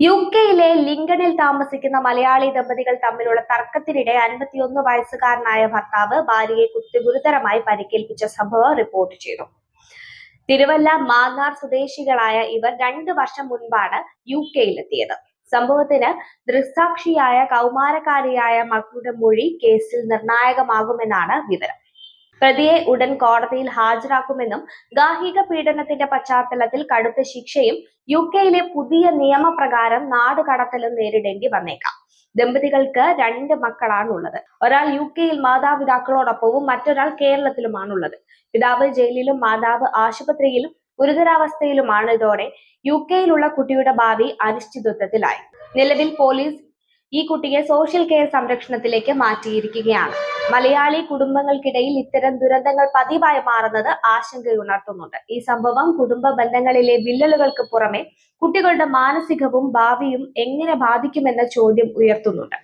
U കെയിലെ ലിങ്കണിൽ താമസിക്കുന്ന മലയാളി ദമ്പതികൾ തമ്മിലുള്ള തർക്കത്തിനിടെ അൻപത്തിയൊന്ന് വയസ്സുകാരനായ ഭർത്താവ് ഭാര്യയെ കുത്തി ഗുരുതരമായി പരിക്കേൽപ്പിച്ച സംഭവം റിപ്പോർട്ട് ചെയ്തു. തിരുവല്ല മാന്നാർ സ്വദേശികളായ ഇവർ രണ്ടു വർഷം മുൻപാണ് യു കെയിലെത്തിയത്. സംഭവത്തിന് ദൃക്സാക്ഷിയായ കൗമാരക്കാരിയായ മകളുടെ മൊഴി കേസിൽ നിർണായകമാകുമെന്നാണ് വിവരം. പ്രതിയെ ഉടൻ കോടതിയിൽ ഹാജരാക്കുമെന്നും ഗാർഹിക പീഡനത്തിന്റെ പശ്ചാത്തലത്തിൽ കടുത്ത ശിക്ഷയും യു കെയിലെ പുതിയ നിയമപ്രകാരം നാട് കടത്തലും നേരിടേണ്ടി വന്നേക്കാം. ദമ്പതികൾക്ക് രണ്ട് മക്കളാണുള്ളത്. ഒരാൾ യു കെയിൽ മാതാപിതാക്കളോടൊപ്പവും മറ്റൊരാൾ കേരളത്തിലുമാണുള്ളത്. പിതാവ് ജയിലിലും മാതാവ് ആശുപത്രിയിലും ഗുരുതരാവസ്ഥയിലുമാണ്. ഇതോടെ യു കെയിലുള്ള കുട്ടിയുടെ ഭാവി അനിശ്ചിതത്വത്തിലായി. നിലവിൽ പോലീസ് ഈ കുട്ടിയെ സോഷ്യൽ കെയർ സംരക്ഷണത്തിലേക്ക് മാറ്റിയിരിക്കുകയാണ്. മലയാളി കുടുംബങ്ങൾക്കിടയിൽ ഇത്തരം ദുരന്തങ്ങൾ പതിവായി മാറുന്നത് ആശങ്കയുണർത്തുന്നുണ്ട്. ഈ സംഭവം കുടുംബ ബന്ധങ്ങളിലെ വിള്ളലുകൾക്ക് പുറമെ കുട്ടികളുടെ മാനസികവും ഭാവിയും എങ്ങനെ ബാധിക്കുമെന്ന ചോദ്യം ഉയർത്തുന്നുണ്ട്.